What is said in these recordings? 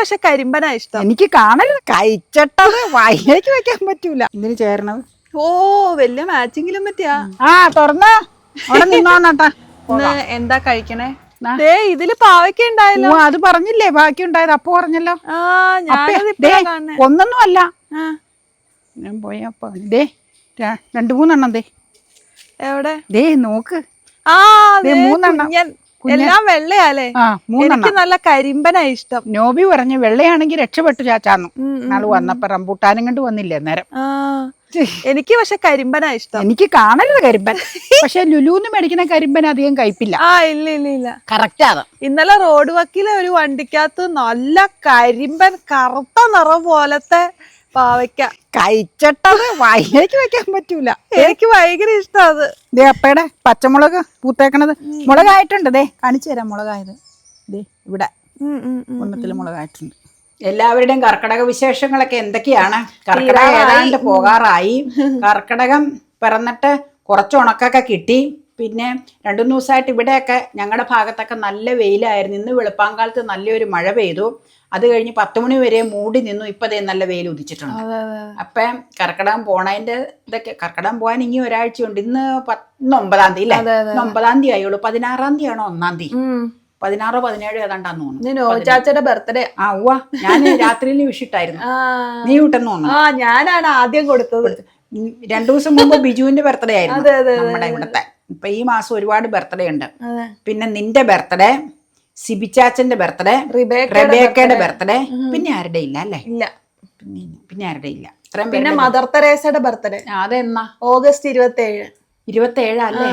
പക്ഷെ കരിമ്പനാ ഇഷ്ടം. എനിക്ക് കാണരുത് കഴിച്ചിട്ടത് വായിലേക്ക് വെക്കാൻ പറ്റൂല. ഇതിന് ചേരണത്? ഓ വലിയ മാച്ചിങ്ങിലും പറ്റിയാ. ആ തുറന്ന്. അവിടെ നിന്നോന്നട്ടാ ഇന്ന് എന്താ കഴിക്കണേ? ദേ ഇതിൽ പാവയ്ക്ക ഉണ്ടായല്ലോ. അത് പറഞ്ഞില്ലേ ബാക്കി ഉണ്ടായത്. അപ്പൊ പറഞ്ഞല്ലോ. ഒന്നൊന്നും അല്ല. ഞാൻ പോയപ്പോ ദേ രണ്ട് മൂന്നെണ്ണം ദേ. എവിടെ? ദേ നോക്ക്. ആ മൂന്നെണ്ണം. എല്ലാം വെള്ളയാലേ. എനിക്ക് നല്ല കരിമ്പനാ ഇഷ്ടം. നോബി പറഞ്ഞു വെള്ളയാണെങ്കിൽ രക്ഷപ്പെട്ടു ചാച്ചാന്നു ആൾ നാൾ വന്നപ്പോ റംബൂട്ടാനും കണ്ട് വന്നില്ലേ നേരം എനിക്ക് പക്ഷെ കരിമ്പനാ ഇഷ്ടം. എനിക്ക് കാണരുത് കരിമ്പൻ. പക്ഷെ ലുലുന്ന് മേടിക്കുന്ന കരിമ്പൻ അധികം കഴിപ്പില്ല. ആ ഇല്ല ഇല്ല ഇല്ല. കറക്റ്റ് ആണ് ഇന്നലെ റോഡ് വക്കിലെ ഒരു വണ്ടിക്കകത്ത് നല്ല കരിമ്പൻ കറുത്ത നിറം പോലത്തെ പാവയ്ക്ക. കഴിച്ചിട്ടത് വായിലേക്ക് വെക്കാൻ പറ്റൂല. എനിക്ക് ഭയങ്കര ഇഷ്ടം അത്. ദേ അപ്പയുടെ പച്ചമുളക് പൂത്തേക്കണത്. മുളകായിട്ടുണ്ട്. ദേ കാണിച്ചു തരാം മുളകായത്. ദേ ഇവിടെ. ഒന്നത്തിൽ മുളകായിട്ടുണ്ട്. എല്ലാവരുടെയും കർക്കിടക വിശേഷങ്ങളൊക്കെ എന്തൊക്കെയാണ്? കർക്കിടകം ഏതാണ്ട് പോകാറായി. കർക്കിടകം പിറന്നിട്ട് കുറച്ച് ഉണക്കൊക്കെ കിട്ടി. പിന്നെ രണ്ടു ദിവസമായിട്ട് ഇവിടെയൊക്കെ ഞങ്ങളുടെ ഭാഗത്തൊക്കെ നല്ല വെയിലായിരുന്നു. ഇന്ന് വെളുപ്പാങ്കാലത്ത് നല്ലൊരു മഴ പെയ്തു. അത് കഴിഞ്ഞ് പത്ത് മണി വരെ മൂടി നിന്നു. ഇപ്പം ദേ നല്ല വെയിൽ ഉദിച്ചിട്ടുണ്ട്. അപ്പൊ അതെ കർക്കിടകം പോണതിന്റെ ഇതൊക്കെ കർക്കിടകം പോകാൻ ഇനി ഒരാഴ്ചയുണ്ട്. ഇന്ന് പത്ത് ഇന്ന് ഒമ്പതാം തീയതി അല്ലേ? അതെ, അതെ. ഇന്ന് ഒമ്പതാം തീയതി ആയുള്ളൂ. പതിനാറാം തീയതി ആണോ ഒന്നാം തീയതി. പതിനാറോ പതിനേഴോ ഏതാണ്ടാന്ന് തോന്നുന്നു. ചാച്ചയുടെ ബർത്ത്ഡേ. ആ ഉവ്വ. ഞാൻ രാത്രിയിൽ വിഷിട്ടായിരുന്നു. നീ വിട്ടെന്ന് തോന്നുന്നു ഞാനാണ് ആദ്യം കൊടുത്തത്. രണ്ടു ദിവസം മുമ്പ് ബിജുവിന്റെ ബർത്ത്ഡേ ആയിരുന്നു അതെ, അതെ, നമ്മുടെ ഇവിടുത്തെ. ഇപ്പൊ ഈ മാസം ഒരുപാട് ബർത്ത്ഡേ ഉണ്ട്. പിന്നെ നിന്റെ ബർത്ത്ഡേ സിബിച്ചാച്ചന്റെ ബർത്ത്ഡേ റിബേക്കയുടെ ബർത്ത്ഡേ. പിന്നെ ആരുടെ ഇല്ല അല്ലേ? ഇല്ല. പിന്നെ പിന്നെ ആരുടെ ഇല്ല? പിന്നെ മദർ തെരേസയുടെ ബർത്ത്ഡേ. അതെന്നാ? ഓഗസ്റ്റ് ഇരുപത്തി ഏഴ് ഇരുപത്തേഴാ അല്ലേ?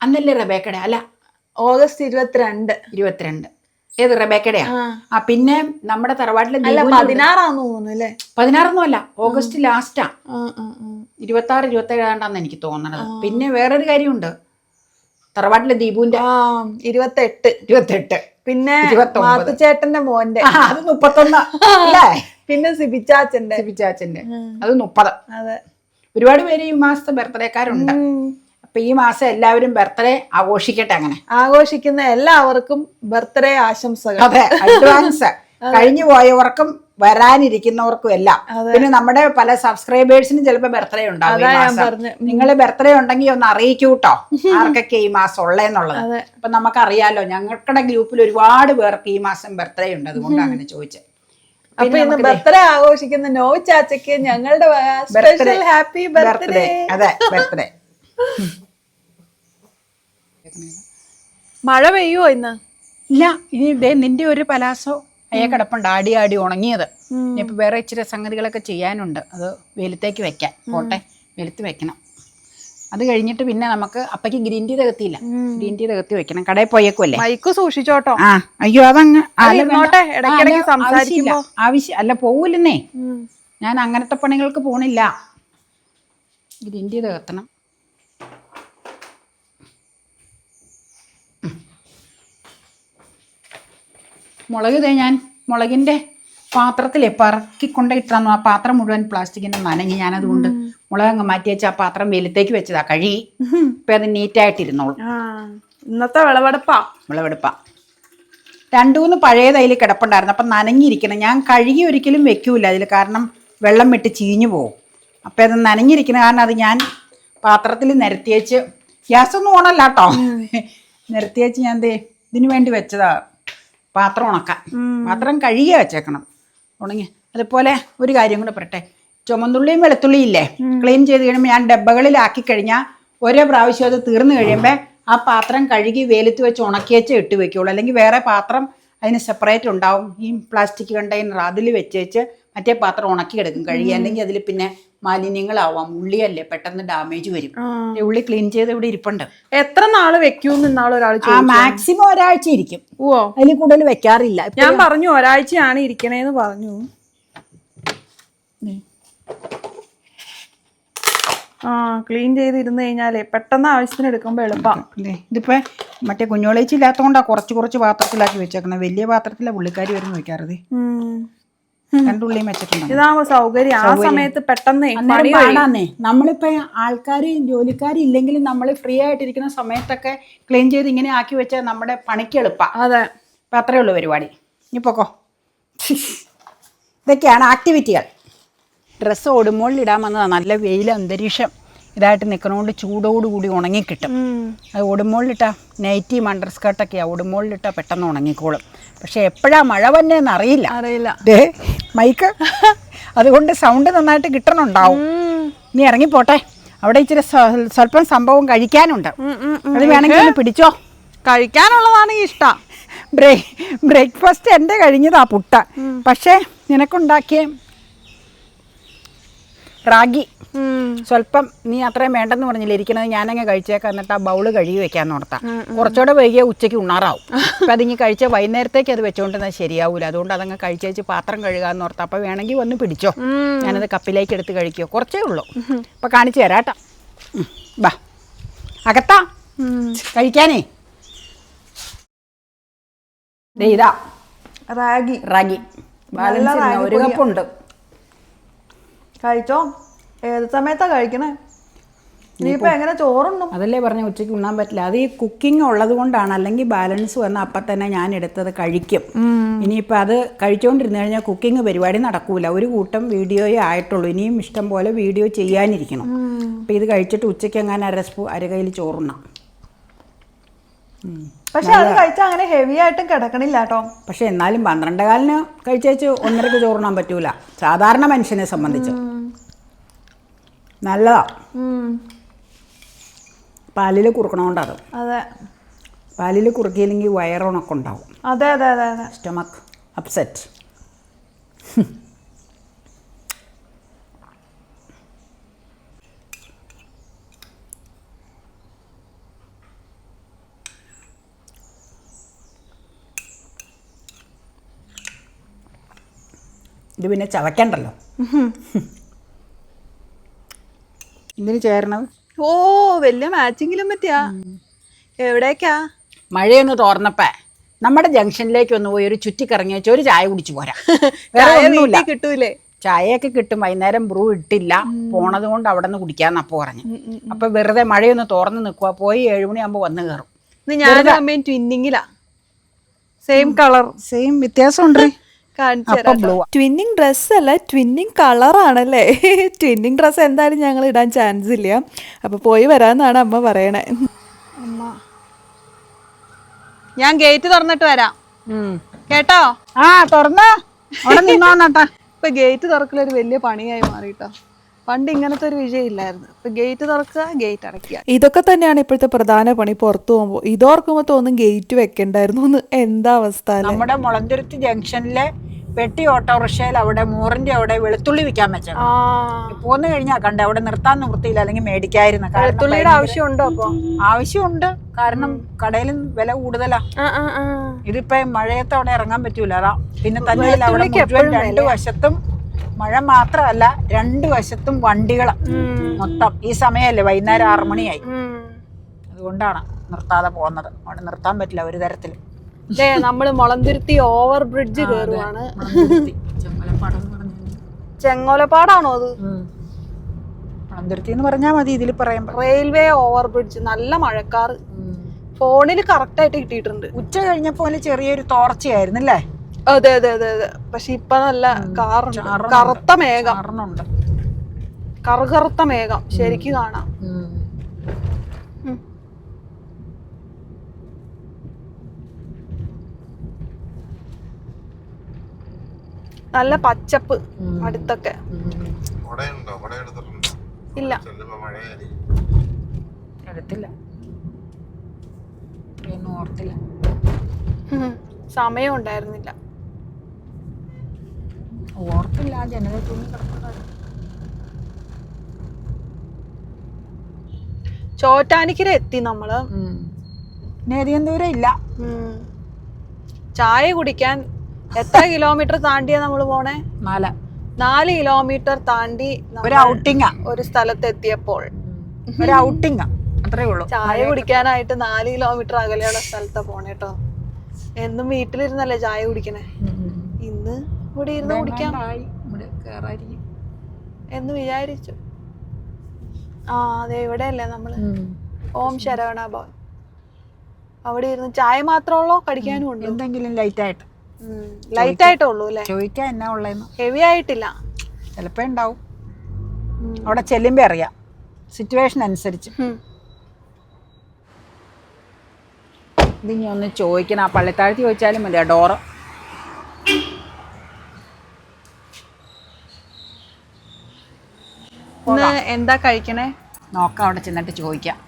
അന്നല്ലേ റബേക്കയുടെ? അല്ല ഓഗസ്റ്റ് ഇരുപത്തിരണ്ട്. ഇരുപത്തിരണ്ട്. ഏത് റബേക്കടയാ? ആ. പിന്നെ നമ്മുടെ തറവാട്ടിലെ പതിനാറാന്ന് തോന്നുന്നു അല്ലേ? പതിനാറൊന്നും അല്ല ഓഗസ്റ്റ് ലാസ്റ്റാ. ഇരുപത്തി ആറ് ഇരുപത്തി ഏഴാണ്ടാന്ന് എനിക്ക് തോന്നണത്. പിന്നെ വേറൊരു കാര്യമുണ്ട്. തറവാട്ടിലെ ദീപുവിന്റെ ഇരുപത്തെട്ട്. ഇരുപത്തെട്ട്. പിന്നെ മാത്തുചേട്ടന്റെ മോന്റെ. അത് മുപ്പത്തൊന്ന്. അല്ലേ? പിന്നെ സിബിച്ചാച്ചന്റെ. സിബിച്ചാച്ചന്റെ. അത് മുപ്പത്. അതെ. ഒരുപാട് പേര് ഈ മാസത്തെ ബർത്ത്ഡേക്കാരുണ്ട്. അപ്പൊ ഈ മാസം എല്ലാവരും ബർത്ത്ഡേ ആഘോഷിക്കട്ടെ അങ്ങനെ. ആഘോഷിക്കുന്ന എല്ലാവർക്കും ബർത്ത്ഡേ ആശംസകൾ. അതെ അഡ്വാൻസ്. കഴിഞ്ഞു പോയവർക്കും വരാനിരിക്കുന്നവർക്കും എല്ലാം. പിന്നെ നമ്മുടെ പല സബ്സ്ക്രൈബേഴ്സിനും ചിലപ്പോൾ ബർത്ത്ഡേ ഉണ്ടാവും. നിങ്ങൾ ബർത്ത്ഡേ ഉണ്ടെങ്കിൽ ഒന്ന് അറിയിക്കൂ കേട്ടോ ആർക്കൊക്കെ ഈ മാസം ഉള്ളേന്നുള്ളത് അതെ. അപ്പൊ നമുക്കറിയാലോ ഞങ്ങളുടെ ഗ്രൂപ്പിൽ ഒരുപാട് പേർക്ക് ഈ മാസം ബർത്ത്ഡേ ഉണ്ട്. അതുകൊണ്ട് അങ്ങനെ ചോദിച്ചത് അപ്പൊ ഇന്ന് ബർത്ത്ഡേ ആഘോഷിക്കുന്ന നോ ചാച്ചയ്ക്ക് ഞങ്ങളുടെ സ്പെഷ്യൽ ഹാപ്പി ബർത്ത്ഡേ അതെ ബർത്ത്ഡേ മഴ പെയ്യുമോ ഇന്ന്? ഇല്ല ഇനി നിന്റെ ഒരു പലാസോ. അയ്യ കിടപ്പുണ്ട്. ആടി ആടി ഉണങ്ങിയത്. ഇനിയിപ്പോ വേറെ ഇച്ചിരി സംഗതികളൊക്കെ ചെയ്യാനുണ്ട്. അത് വെയിലത്തേക്ക് വെക്കാം. പോട്ടെ. വെലുത്ത് വെക്കണം. അത് കഴിഞ്ഞിട്ട് പിന്നെ നമുക്ക് അപ്പക്ക് ഗ്രീൻ ടീ തകത്തിയില്ല. ഗ്രീൻ ടീ തകത്തി വെക്കണം. കടയിൽ പോയേക്കുമല്ലേ മൈക്ക് സൂക്ഷിച്ചോട്ടോ. ആ അയ്യോ അതങ്ങ്. ആവശ്യമില്ല. ആവശ്യം അല്ല പോവില്ലെന്നേ. ഞാൻ അങ്ങനത്തെ പണികൾക്ക് പോണില്ല. ഗ്രീൻ ടീ തകർത്തണം. മുളക് ദേ ഞാൻ മുളകിന്റെ പാത്രത്തിലെ പറക്കി ഇട്ടാന്നു ആ പാത്രം മുഴുവൻ പ്ലാസ്റ്റിക്കിന്റെ നനഞ്ഞ് ഞാനതുകൊണ്ട് മുളക് അങ്ങ് മാറ്റി വെച്ച് ആ പാത്രം വെലുത്തേക്ക് വെച്ചതാ കഴുകി. ഇപ്പം അത് നീറ്റായിട്ടിരുന്നോളൂ. ഇന്നത്തെ വിളവെടുപ്പാ. വിളവെടുപ്പാ. രണ്ടു മൂന്ന് പഴയ തൈൽ കിടപ്പുണ്ടായിരുന്നു. അപ്പം നനഞ്ഞിരിക്കണം. ഞാൻ കഴുകി ഒരിക്കലും വെക്കൂല അതിൽ കാരണം വെള്ളം വിട്ട് ചീഞ്ഞു പോകും അപ്പം അത് നനഞ്ഞിരിക്കുന്ന കാരണം അത് ഞാൻ പാത്രത്തിൽ നിരത്തി വെച്ച് ഗ്യാസ് ഒന്നും ഓണല്ല കേട്ടോ നിരത്തി വെച്ച് ഞാൻ ദേ ഇതിനു വേണ്ടി വെച്ചതാ. പാത്രം ഉണക്കാൻ പാത്രം കഴുകിയ വെച്ചേക്കണം. ഉണങ്ങി. അതുപോലെ ഒരു കാര്യം കൂടെ പറട്ടെ ചുമന്നുള്ളിയും വെളുത്തുള്ളിയും ഇല്ലേ? ക്ലീൻ ചെയ്ത് കഴിയുമ്പോൾ ഞാൻ ഡബ്ബകളിലാക്കി കഴിഞ്ഞാൽ ഒരേ പ്രാവശ്യം അത് തീർന്നു കഴിയുമ്പോൾ ആ പാത്രം കഴുകി വെയിലത്ത് വെച്ച് ഉണക്കിയേച്ച് ഇട്ട് വെക്കുള്ളൂ. അല്ലെങ്കിൽ വേറെ പാത്രം അതിന് സെപ്പറേറ്റ് ഉണ്ടാവും. ഈ പ്ലാസ്റ്റിക് കണ്ടെയ്നർ അതിൽ വെച്ചേച്ച് വെച്ച് മറ്റേ പാത്രം ഉണക്കിയെടുക്കും കഴുകി. അല്ലെങ്കിൽ അതിൽ പിന്നെ മാലിന്യങ്ങളാവാം. ഉള്ളിയല്ലേ പെട്ടെന്ന് ഡാമേജ് വരും. ഉള്ളി ക്ലീൻ ചെയ്ത് ഇവിടെ ഇരിപ്പുണ്ട്. എത്ര നാൾ വെക്കൂന്ന് ഇന്നാൾ ഒരാൾ ആ മാക്സിമം ഒരാഴ്ച ഇരിക്കും. ഓ അതിൽ കൂടുതൽ വെക്കാറില്ല. ഞാൻ പറഞ്ഞു ഒരാഴ്ചയാണ് ഇരിക്കണേന്ന് പറഞ്ഞു. ആ ക്ലീൻ ചെയ്തിരുന്ന് കഴിഞ്ഞാലേ പെട്ടെന്ന് ആവശ്യത്തിന് എടുക്കുമ്പോ എളുപ്പം. ഇതിപ്പോ മറ്റേ കുഞ്ഞോളേച്ചി ഇല്ലാത്തതുകൊണ്ടാ കുറച്ച് കുറച്ച് പാത്രത്തിലാക്കി വെച്ചേക്കണേ. വലിയ പാത്രത്തിലെ പുള്ളിക്കാരി വരുന്ന വെക്കാറത്. രണ്ടുള്ളിയും വെച്ചിട്ടുണ്ട് ഇതാകുമ്പോ സൗകര്യം. ആ സമയത്ത് പെട്ടെന്ന്. പാടാന്നേ. നമ്മളിപ്പോ ആൾക്കാർ ജോലിക്കാർ ഇല്ലെങ്കിലും നമ്മൾ ഫ്രീ ആയിട്ടിരിക്കുന്ന സമയത്തൊക്കെ ക്ലീൻ ചെയ്ത് ഇങ്ങനെ ആക്കി വെച്ചാൽ നമ്മുടെ പണിക്ക് എളുപ്പാ. അതെ. ഇപ്പൊ അത്രേ ഉള്ളൂ പരിപാടി. ഇനി പൊക്കോ. ഇതൊക്കെയാണ് ആക്ടിവിറ്റികൾ ഡ്രസ്സ് ഓടുമ്പോൾ ഇടാൻ വന്നതാണ് നല്ല വെയിൽ അന്തരീക്ഷം ഇതായിട്ട് നിൽക്കണോണ്ട് ചൂടോടുകൂടി ഉണങ്ങിക്കിട്ടും. അത് ഓടുമ്പോളിലിട്ട നൈറ്റി മണ്ടർ സ്കർട്ടൊക്കെയാണ് ഓടുമ്പോളിലിട്ട പെട്ടെന്ന് ഉണങ്ങിക്കോളും. പക്ഷെ എപ്പോഴാ മഴ വന്നേന്ന് അറിയില്ല. അറിയില്ല മൈക്ക്? അതുകൊണ്ട് സൗണ്ട് നന്നായിട്ട് കിട്ടണുണ്ടാവും. നീ ഇറങ്ങിപ്പോട്ടെ. അവിടെ ഇച്ചിരി സ്വ- സ്വല്പം സംഭവം കഴിക്കാനുണ്ട്. അത് വേണമെങ്കിൽ ഒന്ന് പിടിച്ചോ. കഴിക്കാനുള്ളതാണ് ഇഷ്ടം. ബ്രേക്ക് ബ്രേക്ക്ഫാസ്റ്റ് എന്റെ കഴിഞ്ഞതാ പുട്ട. പക്ഷേ നിനക്കുണ്ടാക്കിയ റാഗി. സ്വല്പം നീ അത്രയും വേണ്ടെന്ന് പറഞ്ഞില്ല ഇരിക്കണത് ഞാനങ്ങ് കഴിച്ചേക്കാം എന്നിട്ട് ആ ബൗൾ കഴുകി വെക്കാൻ ഓർത്താം. കുറച്ചുകൂടെ വൈകിയ ഉച്ചയ്ക്ക് ഉണ്ണാറാവും. അപ്പം അതിങ്ങി കഴിച്ച വൈകുന്നേരത്തേക്ക് അത് വെച്ചോണ്ടെന്നാൽ ശരിയാവൂല. അതുകൊണ്ട് അതങ്ങ് കഴിച്ചേച്ച് പാത്രം കഴുകാന്ന് ഓർത്താ. അപ്പോൾ വേണമെങ്കിൽ വന്ന് പിടിച്ചോ. ഞാനത് കപ്പിലേക്ക് എടുത്ത് കഴിക്കോ. കുറച്ചേ ഉള്ളൂ. അപ്പം കാണിച്ചു തരാട്ടാ. കേട്ടോ ബാ. അകത്താ. കഴിക്കാനേ. ഇതാ. റാഗി. റാഗി. ബാലൻസ് ഒരു. കപ്പുണ്ട്. കഴിച്ചോ? ഏത് സമയത്താ കഴിക്കണേ? ഇനിയിപ്പോ എങ്ങനെ ചോറുണ്ടും അതല്ലേ പറഞ്ഞ ഉച്ചയ്ക്ക് ഉണ്ണാൻ പറ്റില്ല. അത് ഈ കുക്കിംഗ് ഉള്ളത് കൊണ്ടാണ്. അല്ലെങ്കിൽ ബാലൻസ് വന്ന അപ്പം തന്നെ ഞാൻ എടുത്തത് കഴിക്കും. ഇനിയിപ്പോൾ അത് കഴിച്ചുകൊണ്ടിരുന്നു കഴിഞ്ഞാൽ കുക്കിംഗ് പരിപാടി നടക്കൂല. ഒരു കൂട്ടം വീഡിയോയേ ആയിട്ടുള്ളൂ. ഇനിയും ഇഷ്ടം പോലെ വീഡിയോ ചെയ്യാനിരിക്കണം. അപ്പം ഇത് കഴിച്ചിട്ട് ഉച്ചയ്ക്ക് എങ്ങാനും അര സ്പൂ അരകയിൽ ചോറുണ്ണാം. പക്ഷെ അത് കഴിച്ചാൽ അങ്ങനെ ഹെവി ആയിട്ടും കിടക്കണില്ല കേട്ടോ പക്ഷെ എന്നാലും പന്ത്രണ്ട് കാലിന് കഴിച്ചേച്ച് ഒന്നരക്ക് ചോറുണ്ണാൻ പറ്റൂല. സാധാരണ മനുഷ്യനെ സംബന്ധിച്ച്. നല്ലതാ. പാലിൽ കുറുക്കണോണ്ടത്. അതെ. പാലിൽ കുറുക്കിയില്ലെങ്കിൽ വയറുണക്കുണ്ടാവും. അതെ അതെ അതെ അതെ. സ്റ്റൊമക്ക് അപ്സെറ്റ് ഇത് പിന്നെ ചവയ്ക്കണ്ടല്ലോ. ഇതിന് ചേരണം. ഓ വലിയ മാച്ചിങ്ങിലും പറ്റിയാ. എവിടേക്കാ? മഴയൊന്ന് തോർന്നപ്പേ നമ്മുടെ ജംഗ്ഷനിലേക്ക് ഒന്ന് പോയി ഒരു ചുറ്റിക്കറങ്ങി വെച്ച് ഒരു ചായ കുടിച്ചു പോരാ. വേറെ ഒന്നുമില്ല. കിട്ടൂലേ? ചായയൊക്കെ കിട്ടും. വൈകുന്നേരം ബ്രൂ ഇട്ടില്ല. പോണത് കൊണ്ട് അവിടെ നിന്ന് കുടിക്കാന്ന് അപ്പൊ പറഞ്ഞു. അപ്പൊ വെറുതെ മഴയൊന്ന് തുറന്ന് നിൽക്കുക പോയി ഏഴുമണിയാകുമ്പോ വന്ന് കയറും ഞാനും അമ്മയും ട്വിന്നിങ്ങിലാ സെയിം കളർ സെയിം വ്യത്യാസമുണ്ട്. ട്വിന്നിങ് ഡ്രസ് അല്ല ട്വിന്നിങ് ആണല്ലേ? ട്വിന്നിങ് ഡ്രസ് എന്തായാലും ഞങ്ങൾ ഇടാൻ ചാൻസ് ഇല്ല. അപ്പൊ പോയി വരാന്നാണ് അമ്മ പറയണേ. അമ്മ. ഞാൻ ഗേറ്റ് തുറന്നിട്ട് വരാം. കേട്ടോ? ആ തുറന്നോ. അവിടെ നിന്നോന്നട്ടാ. ഇപ്പൊ ഗേറ്റ് തുറക്കലൊരു വലിയ പണിയായി മാറിട്ടോ. പണ്ട് ഇങ്ങനത്തെ ഒരു വിജയമില്ലായിരുന്നു ഇപ്പൊ ഗേറ്റ് തുറക്കുക ഗേറ്റ് അടയ്ക്കുക. ഇതൊക്കെ തന്നെയാണ് ഇപ്പോഴത്തെ പ്രധാന പണി. പുറത്തു പോകുമ്പോൾ ഇതോർക്കുമ്പോൾ തോന്നും ഗേറ്റ് വെക്കണ്ടായിരുന്നു എന്ന്. എന്താ അവസ്ഥ? നമ്മുടെ മുളന്തുരുത്തി ജംഗ്ഷനിലെ പെട്ടി ഓട്ടോറിക്ഷയിൽ അവിടെ മോറിന്റെ അവിടെ വെളുത്തുള്ളി വിൽക്കാൻ വെച്ചത്. പോന്നു കഴിഞ്ഞാൽ കണ്ടേ അവിടെ നിർത്താൻ നിവൃത്തിയില്ല അല്ലെങ്കിൽ മേടിക്കായിരുന്നു വെളുത്തുള്ളിയുടെ ആവശ്യമുണ്ടോ അപ്പൊ? ആവശ്യമുണ്ട്. കാരണം കടയിലും വില കൂടുതലാ. ഇതിപ്പോ മഴയത്ത് അവിടെ ഇറങ്ങാൻ പറ്റൂല. അതാ പിന്നെ തന്നെയല്ല അവിടെ രണ്ട് വശത്തും മഴ മാത്രമല്ല രണ്ട് വശത്തും വണ്ടികൾ മൊത്തം. ഈ സമയമല്ലേ വൈകുന്നേരം ആറുമണിയായി അതുകൊണ്ടാണ് നിർത്താതെ പോകുന്നത്. അവിടെ നിർത്താൻ പറ്റില്ല ഒരു തരത്തിൽ. നമ്മൾ മുളന്തിരുത്തി ഓവർ ബ്രിഡ്ജ് കയറുവാണ് ചെങ്ങോലപ്പാടാണോ അത്? എന്ന് പറഞ്ഞാൽ മതി ഇതിൽ പറയാൻ റെയിൽവേ ഓവർ ബ്രിഡ്ജ് നല്ല മഴക്കാറ്. ഫോണിൽ കറക്റ്റ് ആയിട്ട് കിട്ടിയിട്ടുണ്ട്. ഉച്ച കഴിഞ്ഞപ്പോലെ ചെറിയൊരു തോർച്ചയായിരുന്നു അല്ലേ അതെ അതെ അതെ അതെ. പക്ഷെ ഇപ്പൊ നല്ല കാറുണ്ട്. കറുത്ത മേഘം. കറുകറുത്ത മേഘം. ശരിക്കും കാണാം. നല്ല പച്ചപ്പ് അടുത്തൊക്കെ. ഇല്ല. എടുത്തില്ല. ഓർത്തില്ല. സമയം ഉണ്ടായിരുന്നില്ല. ഓർത്തില്ല. ചോറ്റാനിക്കര എത്തി നമ്മൾ. ഇനി അധികം ദൂരം ഇല്ല. ചായ കുടിക്കാൻ എത്ര കിലോമീറ്റർ താണ്ടിയാ നമ്മൾ പോണേ? നാല്. നാല് കിലോമീറ്റർ താണ്ടി ഒരു ഔട്ടിംഗ് ഒരു സ്ഥലത്ത് എത്തിയപ്പോൾ. ഒരു ഔട്ടിംഗ് അത്രേ ഉള്ളൂ. ചായ കുടിക്കാനായിട്ട് നാല് കിലോമീറ്റർ അകലെയുള്ള സ്ഥലത്താ പോണേട്ടോ എന്നും വീട്ടിലിരുന്നല്ലേ ചായ കുടിക്കണേ? ഇന്ന് ഇവിടെ ഇരുന്ന് കുടിക്കാം. എന്ന് വിചാരിച്ചു. ആ അതെ ഇവിടെയല്ലേ നമ്മൾ. ഓം ശരവണ ഭവൻ. അവിടെ ഇരുന്ന് ചായ മാത്രമുള്ളോ കടിക്കാനും ഉണ്ട്? എന്തെങ്കിലും ലൈറ്റ് ആയിട്ട്. ലൈറ്റ് ആയിട്ടേ ഉള്ളൂ അല്ലേ? ചോദിക്കാൻ എന്നാ ഉള്ളതെന്ന് ഹെവി ആയിട്ടില്ല. ചിലപ്പോൾ ഉണ്ടാവും. അവിടെ ചെല്ലുമ്പോ അറിയാം. സിറ്റുവേഷൻ അനുസരിച്ച്. ഇത് ഇനി ഒന്ന് ചോദിക്കണം. ആ പള്ളിത്താഴത്ത് ചോദിച്ചാലും മതി ആ ഡോറ്. എന്താ കഴിക്കണേ? നോക്കാം അവിടെ ചെന്നിട്ട് ചോദിക്കാം.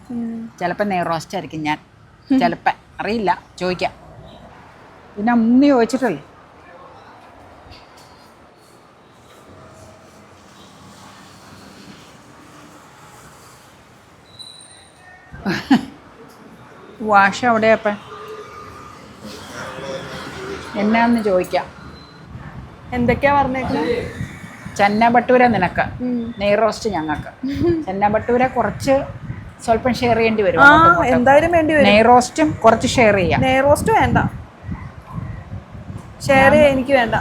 ചിലപ്പോൾ നെയ് റോസ്റ്റ് ആയിരിക്കും ഞാൻ. ചിലപ്പോൾ അറിയില്ല. ചോദിക്കാം. പിന്നെ മൂന്ന് ചോദിച്ചിട്ടല്ലേ വാഷ അവിടെയപ്പ എന്നാന്ന് ചോദിക്കാം. എന്തൊക്കെയാ പറഞ്ഞേക്കുന്നത് ചെന്ന ബട്ടൂര നിനക്ക് നെയ് റോസ്റ്റ് ഞങ്ങൾക്ക്. ചെന്ന ബട്ടൂര കുറച്ച് സ്വല്പം ഷെയർ ചെയ്യേണ്ടി വരും. എന്തായാലും വേണ്ടി വരും. നെയ് റോസ്റ്റും കുറച്ച് ഷെയർ ചെയ്യാം. നെയ് റോസ്റ്റ് വേണ്ട. ഷെയർ എനിക്ക് വേണ്ട.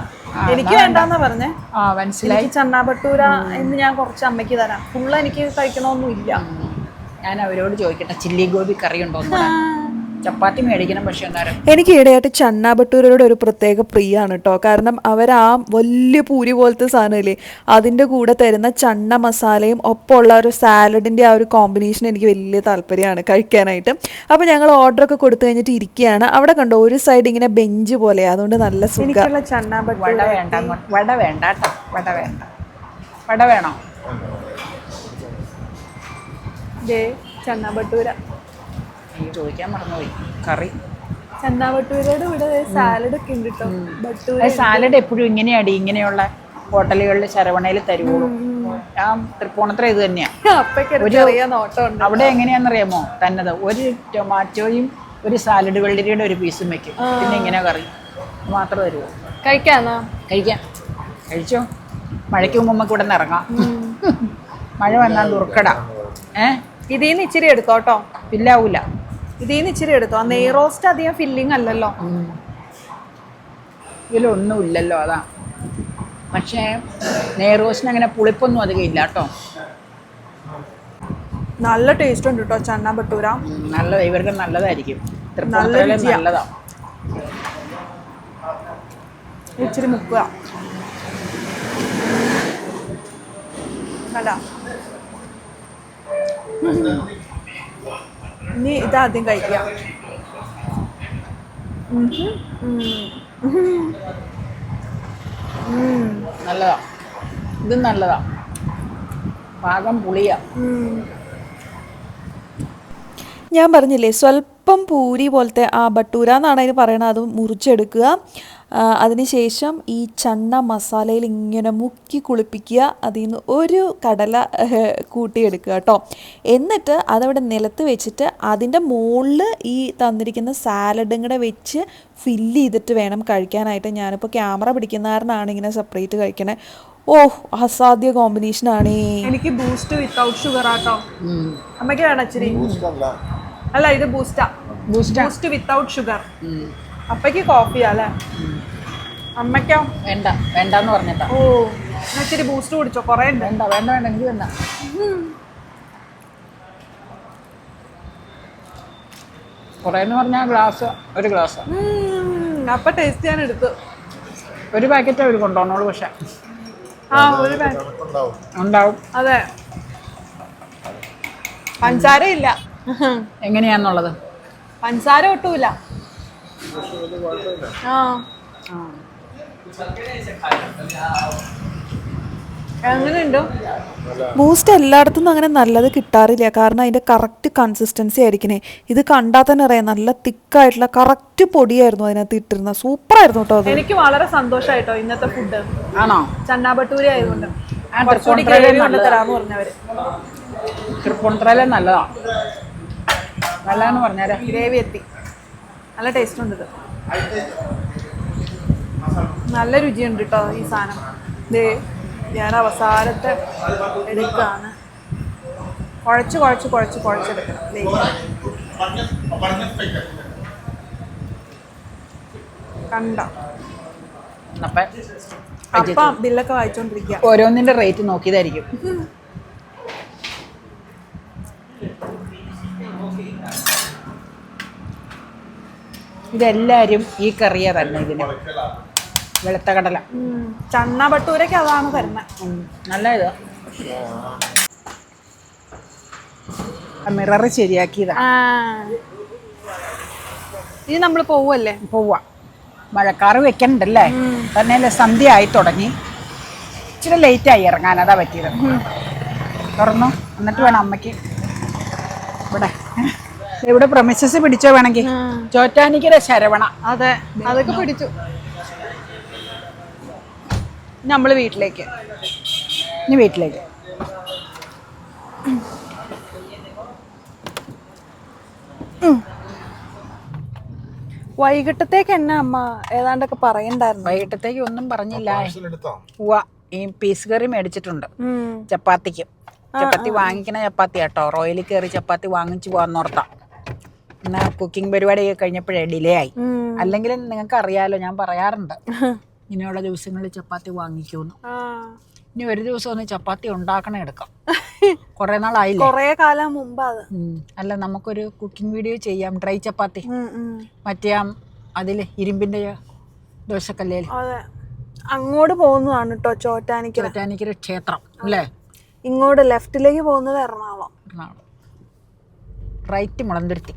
എനിക്ക് വേണ്ടാന്നാ പറഞ്ഞേ. ആ മനസ്സിലായി. എനിക്ക് ചന്നാ ഭട്ടൂര എന്ന് ഞാൻ കുറച്ച് അമ്മയ്ക്ക് തരാം. ഫുള്ള് എനിക്ക് കഴിക്കണമൊന്നും ഇല്ല ഞാൻ അവരോട് ചോദിക്കട്ടെ ചില്ലി ഗോപി കറി ഉണ്ടോ ചപ്പാത്തി മേടിക്കണം പക്ഷെ എന്നാലും. എനിക്ക് ഈടെയായിട്ട് ചന്നാ ഭട്ടൂരയുടെ ഒരു പ്രത്യേക പ്രിയാണ് കേട്ടോ. കാരണം അവർ ആ വലിയ പൂരി പോലത്തെ സാധനമില്ലേ? അതിന്റെ കൂടെ തരുന്ന ചണ്ണ മസാലയും ഒപ്പമുള്ള ഒരു സാലഡിന്റെ ആ ഒരു കോമ്പിനേഷൻ എനിക്ക് വലിയ താല്പര്യമാണ് കഴിക്കാനായിട്ട്. അപ്പോൾ ഞങ്ങൾ ഓർഡറൊക്കെ കൊടുത്തു കഴിഞ്ഞിട്ട് ഇരിക്കുകയാണ്. അവിടെ കണ്ടോ ഒരു സൈഡ് ഇങ്ങനെ ബെഞ്ച് പോലെ. അതുകൊണ്ട് നല്ല സുഖം. ചന്നാ വട വേണ്ട വട വേണ്ട കേട്ടോ. വട വേണ്ട. വട വേണോ? ചണ്ണ എനിക്ക് ചോദിക്കാൻ മറന്നുപോയി. കറി. ഭട്ടൂരയുടെ കൂടെ സാലഡ് ഒക്കെ ഉണ്ട് കേട്ടോ സാലഡ് എപ്പോഴും ഇങ്ങനെയാടി ഇങ്ങനെയുള്ള ഹോട്ടലുകളിൽ ശരവണയിൽ തരുവുള്ളൂ. ആ തൃപ്പൂണത്ര ഇത് തന്നെയാണ് അവിടെ എങ്ങനെയാണെന്നറിയാമോ? തന്നത് ഒരു ടൊമാറ്റോയും ഒരു സാലഡ് വെള്ളരിയുടെ ഒരു പീസും വെക്കും. പിന്നെ ഇങ്ങനെ കറി. മാത്രം തരുമോ കഴിക്കാന്നോ? കഴിക്കാം. കഴിച്ചോ? മഴയ്ക്ക് മുമ്പ് നമുക്ക് ഇവിടെ നിന്ന് ഇറങ്ങാം. മഴ വന്നാൽ ദുർക്കട ഏ? ഇതിന്ന് ഇച്ചിരി എടുക്കോട്ടോ കേട്ടോ പില്ലാവൂല ഇതിന്ന് ഇച്ചിരി എടുത്തോ? ആ നെയ് റോസ്റ്റ് അധികം ഫില്ലിംഗ് അല്ലല്ലോ. ഇതിലൊന്നും ഇല്ലല്ലോ അതാ. പക്ഷേ നെയ്റോസിന് അങ്ങനെ പുളിപ്പൊന്നും അധികം ഇല്ല കേട്ടോ. നല്ല ടേസ്റ്റ് ഉണ്ട് കേട്ടോ ചന്ന ബട്ടൂര നല്ല ഇവർക്ക് നല്ലതായിരിക്കും. നല്ലതാ. ഇച്ചിരി മുക്കുക അല്ല ഇനി ഇതാദ്യം കഴിക്കാം. നല്ലതാ. ഇത് നല്ലതാ. പാകം പുളിയാ. ഞാൻ പറഞ്ഞില്ലേ സ്വല്പം പൂരി പോലത്തെ ആ ബട്ടൂര എന്നാണ് അതിന് പറയണത്. അത് മുറിച്ചെടുക്കുക. അതിനുശേഷം ഈ ചണ്ണ മസാലയിൽ ഇങ്ങനെ മുക്കി കുളിപ്പിക്കുക അതിൽ നിന്ന് ഒരു കടല കൂട്ടിയെടുക്കുക കേട്ടോ. എന്നിട്ട് അതവിടെ നിലത്ത് വെച്ചിട്ട് അതിന്റെ മുകളിൽ ഈ തന്നിരിക്കുന്ന സാലഡും കൂടെ വെച്ച് ഫില്ല് ചെയ്തിട്ട് വേണം കഴിക്കാനായിട്ട്. ഞാനിപ്പോൾ ക്യാമറ പിടിക്കുന്ന കാരണമാണ് ഇങ്ങനെ സെപ്പറേറ്റ് കഴിക്കണേ. ഓ അസാധ്യ കോമ്പിനേഷനാണേ എനിക്ക് ബൂസ്റ്റ് വിത്തൗട്ട് ഷുഗർ ആട്ടോ. അമ്മയ്ക്ക് വേണം ഇച്ചിരി. അല്ല. ഇത് ബൂസ്റ്റാ ബൂസ്റ്റാ ബൂസ്റ്റ് വിത്തൗട്ട് ഷുഗർ അപ്പയ്ക്ക് കോഫിയാ അല്ലേ? അമ്മയ്ക്കോ? വേണ്ട വേണ്ടെന്ന് പറഞ്ഞിട്ടാ ഓ എന്നാ ഇച്ചിരി ബൂസ്റ്റ് കുടിച്ചോ കുറേ ഉണ്ട്. വേണ്ട വേണ്ട വേണ്ട എനിക്ക് വേണ്ട. കുറേ എന്ന് പറഞ്ഞാൽ ഗ്ലാസ് ഒരു ഗ്ലാസ് അപ്പം ടേസ്റ്റ് ഞാൻ എടുത്തു. ഒരു പാക്കറ്റ് അവർ കൊണ്ടുപോകണോളൂ പക്ഷെ. ആ ഒരു ഉണ്ടാവും. അതെ. പഞ്ചസാര ഇല്ല. എങ്ങനെയാന്നുള്ളത്? പഞ്ചസാര ഒട്ടുമില്ല ആ. എങ്ങനെയുണ്ട് ബൂസ്റ്റ് എല്ലായിടത്തും അങ്ങനെ നല്ലത് കിട്ടാറില്ല. കാരണം അതിന്റെ കറക്റ്റ് കൺസിസ്റ്റൻസി ആയിരിക്കണേ. ഇത് കണ്ടാൽ തന്നെ അറിയാം. നല്ല തിക്കായിട്ടുള്ള കറക്റ്റ് പൊടിയായിരുന്നു അതിനകത്ത് ഇട്ടിരുന്നത്. സൂപ്പറായിരുന്നു കേട്ടോ എനിക്ക് വളരെ സന്തോഷമായിട്ടോ ഇന്നത്തെ ഫുഡ് ആണോ? ചന്നാബട്ടൂരി ആയതുകൊണ്ട്. തൃപ്പൂണിത്തുറയിലെ ഗ്രേവി കൊണ്ട് നല്ലതാ. തരാമെന്ന് പറഞ്ഞവര്. തൃപ്പൂണിത്തുറയിലെ നല്ലതാ. നല്ലതെന്ന് പറഞ്ഞാലേ ഗ്രേവി എത്തി. നല്ല ടേസ്റ്റ് ഉണ്ട് ഇത് നല്ല രുചിയുണ്ട് കേട്ടോ ഈ സാധനം. ദേ ഞാൻ അവസാനത്തെ എടുക്കുകയാണ് കുഴച്ച് കുഴച്ച് കുഴച്ച് കുഴച്ചെടുക്കണം. കണ്ട? അപ്പം ബില്ലൊക്കെ വായിച്ചോണ്ടിരിക്കുക ഓരോന്നിന്റെ റേറ്റ് നോക്കിയതായിരിക്കും. ഇതെല്ലാരും ഈ കറിയ തന്നെ ഇതിന്. വെളുത്ത കടല ചണ്ണ ബട്ടൂരക്ക് അതാണ് തരുന്നത് നല്ല ഇത് മിറർ ശരിയാക്കിയതാ. ഇത് നമ്മൾ പോവല്ലേ? പോവാ. മഴക്കാറ് വെക്കണ്ടല്ലേ? തന്നെയല്ലേ സന്ധ്യ ആയി തുടങ്ങി. ഇച്ചിരി ലേറ്റ് ആയി ഇറങ്ങാൻ. അതാ പറ്റിയത്. തുറന്നു? എന്നിട്ട് വേണം അമ്മയ്ക്ക്. ഇവിടെ. ഇവിടെ പ്രൊമിസസ് പിടിച്ചോ വേണമെങ്കിൽ. ചോറ്റാനിക്കര ശരവണ. അതെ. അതൊക്കെ പിടിച്ചു. നമ്മൾ വീട്ടിലേക്ക്. ഇനി വീട്ടിലേക്ക്. വൈകിട്ടത്തേക്ക് എന്നെ അമ്മ? ഏതാണ്ടൊക്കെ പറയണ്ടായിരുന്നു. വൈകിട്ടത്തേക്ക് ഒന്നും പറഞ്ഞില്ല. ഉവ്വ ഈ പീസ് കറി മേടിച്ചിട്ടുണ്ട്. ചപ്പാത്തിക്ക്. ചപ്പാത്തി വാങ്ങിക്കണ ചപ്പാത്തി കേട്ടോ റോയലിൽ കയറി ചപ്പാത്തി വാങ്ങിച്ചു പോകാന്നോർത്താ എന്നാ കുക്കിംഗ് പരിപാടി കഴിഞ്ഞപ്പോഴേ ഡിലേ ആയി. അല്ലെങ്കിലും അല്ലെങ്കിൽ നിങ്ങൾക്ക് അറിയാലോ ഞാൻ പറയാറുണ്ട്. ഇനിയുള്ള ദിവസങ്ങളിൽ ചപ്പാത്തി വാങ്ങിക്കുന്നു. ഇനി ഒരു ദിവസം ഒന്ന് ചപ്പാത്തി ഉണ്ടാക്കണേ എടുക്കാം. കുറെ നാളായില്ലേ? കൊറേ കാലം മുമ്പ് അത്. അല്ല നമുക്കൊരു കുക്കിംഗ് വീഡിയോ ചെയ്യാം ഡ്രൈ ചപ്പാത്തി. മറ്റേ അതിൽ ഇരുമ്പിന്റെ ദോശക്കല്ലേൽ അതെ. അങ്ങോട്ട് പോകുന്നതാണ് കേട്ടോ ചോറ്റാനിക്കര. ചോറ്റാനിക്കൊരു ക്ഷേത്രം അല്ലേ? ഇങ്ങോട്ട് ലെഫ്റ്റിലേക്ക് പോകുന്നത് എറണാകുളം. എറണാകുളം. റൈറ്റ് മുളന്തുരുത്തി.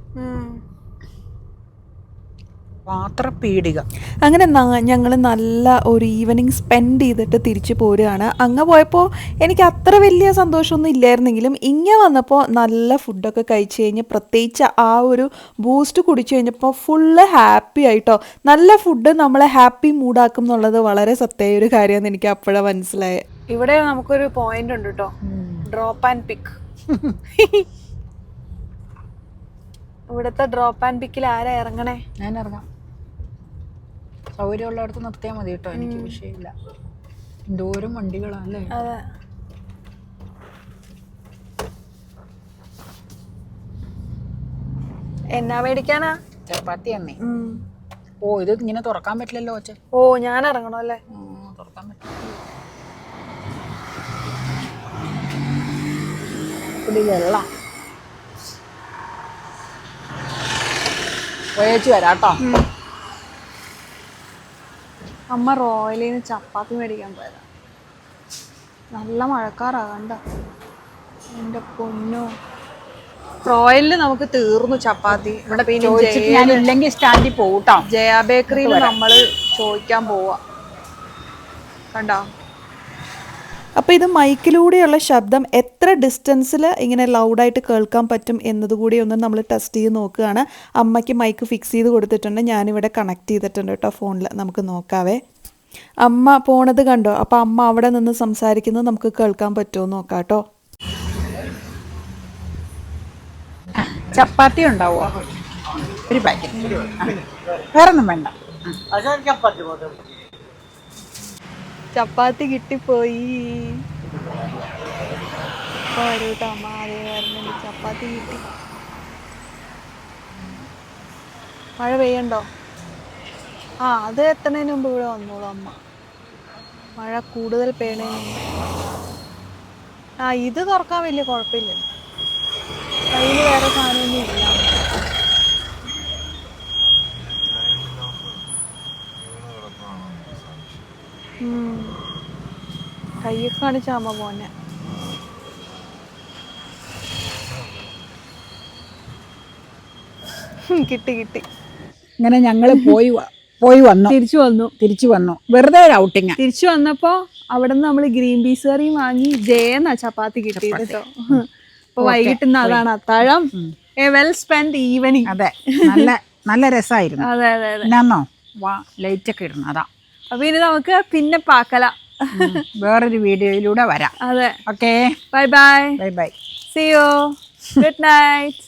ഉം. പാത്രപ്പീടിക അങ്ങനെ ഞങ്ങൾ നല്ല ഒരു ഈവനിങ് സ്പെൻഡ് ചെയ്തിട്ട് തിരിച്ചു പോരുകയാണ്. അങ്ങ് പോയപ്പോൾ എനിക്ക് അത്ര വലിയ സന്തോഷമൊന്നും ഇല്ലായിരുന്നെങ്കിലും ഇങ്ങനെ വന്നപ്പോൾ നല്ല ഫുഡൊക്കെ കഴിച്ചു കഴിഞ്ഞ് പ്രത്യേകിച്ച് ആ ഒരു ബൂസ്റ്റ് കുടിച്ചു കഴിഞ്ഞപ്പോൾ ഫുള്ള് ഹാപ്പി ആയിട്ടോ. നല്ല ഫുഡ് നമ്മളെ ഹാപ്പി മൂഡാക്കും എന്നുള്ളത് വളരെ സത്യമായ ഒരു കാര്യമെന്ന് എനിക്ക് അപ്പോഴാണ് മനസ്സിലായത് ഇവിടെ നമുക്കൊരു പോയിന്റ് ഉണ്ട് കേട്ടോ ഡ്രോപ്പ് ആൻഡ് പിക്ക് ഇവിടുത്തെ ഡ്രോപ്പ് ആൻഡ് പിക്കിൽ ആരാ ഇറങ്ങണേ? ഞാൻ ഇറങ്ങാം സൗകര്യമുള്ളടത്ത് നിർത്തിയാൽ മതി കേട്ടോ എനിക്ക് വിഷയമില്ല. എന്തോരം വണ്ടികളാണല്ലേ അതെ. എന്നാ മേടിക്കാനാ? ചപ്പാത്തി എണ്ണേ ഓ ഇത് ഇങ്ങനെ തുറക്കാൻ പറ്റില്ലല്ലോ ഒച്ച. ഓ ഞാൻ ഇറങ്ങണോ അല്ലേ തുറക്കാൻ പറ്റില്ല. വെള്ളം. പോയേച്ചു വരാം കേട്ടോ അമ്മ റോയലിൽ നിന്ന് ചപ്പാത്തി മേടിക്കാൻ പോയതാ. നല്ല മഴക്കാറാ കണ്ട? എന്റെ പൊന്നോ. റോയലിൽ നമുക്ക് തീർന്നു ചപ്പാത്തി. ഇവിടെ പിന്നെ ഇല്ലെങ്കിൽ സ്റ്റാൻഡിൽ പോകട്ടോ ജയ ബേക്കറിയിൽ നമ്മൾ ചോദിക്കാൻ പോവാ. കണ്ടോ? അപ്പോൾ ഇത് മൈക്കിലൂടെയുള്ള ശബ്ദം എത്ര ഡിസ്റ്റൻസിൽ ഇങ്ങനെ ലൗഡായിട്ട് കേൾക്കാൻ പറ്റും എന്നതുകൂടി ഒന്ന് നമ്മൾ ടെസ്റ്റ് ചെയ്ത് നോക്കുകയാണ്. അമ്മയ്ക്ക് മൈക്ക് ഫിക്സ് ചെയ്ത് കൊടുത്തിട്ടുണ്ട്. ഞാനിവിടെ കണക്ട് ചെയ്തിട്ടുണ്ട് കേട്ടോ ഫോണിൽ നമുക്ക് നോക്കാവേ. അമ്മ പോണത് കണ്ടോ? അപ്പോൾ അമ്മ അവിടെ നിന്ന് സംസാരിക്കുന്നത് നമുക്ക് കേൾക്കാൻ പറ്റുമോ നോക്കാം കേട്ടോ. ചപ്പാത്തി ഉണ്ടാവുമോ? ഒരു പാക്കറ്റ് വേറെ ഒന്നും വേണ്ട. ചപ്പാത്തി കിട്ടിപ്പോയി. അമ്മ അതേ വരുന്നുണ്ട് ചപ്പാത്തി കിട്ടി. മഴ പെയ്യണ്ടോ ആ അത് എത്തണതിന് മുമ്പ് ഇവിടെ വന്നോളൂ അമ്മ. മഴ കൂടുതൽ പെയ്യണതിന് മുമ്പ്. ആ ഇത് തുറക്കാൻ വലിയ കുഴപ്പമില്ല കയ്യിൽ വേറെ സാധനമൊന്നും ഇല്ല. കയ്യൊക്കെ കാണിച്ചാ അമ്മ പോന്നെ കിട്ടി കിട്ടി. ഇങ്ങനെ ഞങ്ങൾ പോയി പോയി വന്നു. തിരിച്ചു വന്നു. തിരിച്ചു വന്നു. വെറുതെ ഒരു ഔട്ടിങ് തിരിച്ചു വന്നപ്പോ അവിടെ നിന്ന് നമ്മൾ ഗ്രീൻ പീസ് കറിയും വാങ്ങി ജയന്ന ചപ്പാത്തി കിട്ടി കേട്ടോ അപ്പൊ വൈകിട്ട് ഇന്ന് അതാണ് അത്താഴം. എ വെൽ സ്പെൻഡ് ഈവനിങ് അതെ. നല്ല നല്ല രസമായിരുന്നു അതെ അതെ അതെ. ലൈറ്റ് ഒക്കെ ഇടണം അതാ. അപ്പൊ ഇനി നമുക്ക് പിന്നെ പാക്കല. വേറൊരു വീഡിയോയിലൂടെ വരാം. അതെ. Okay. Bye bye bye bye see you good night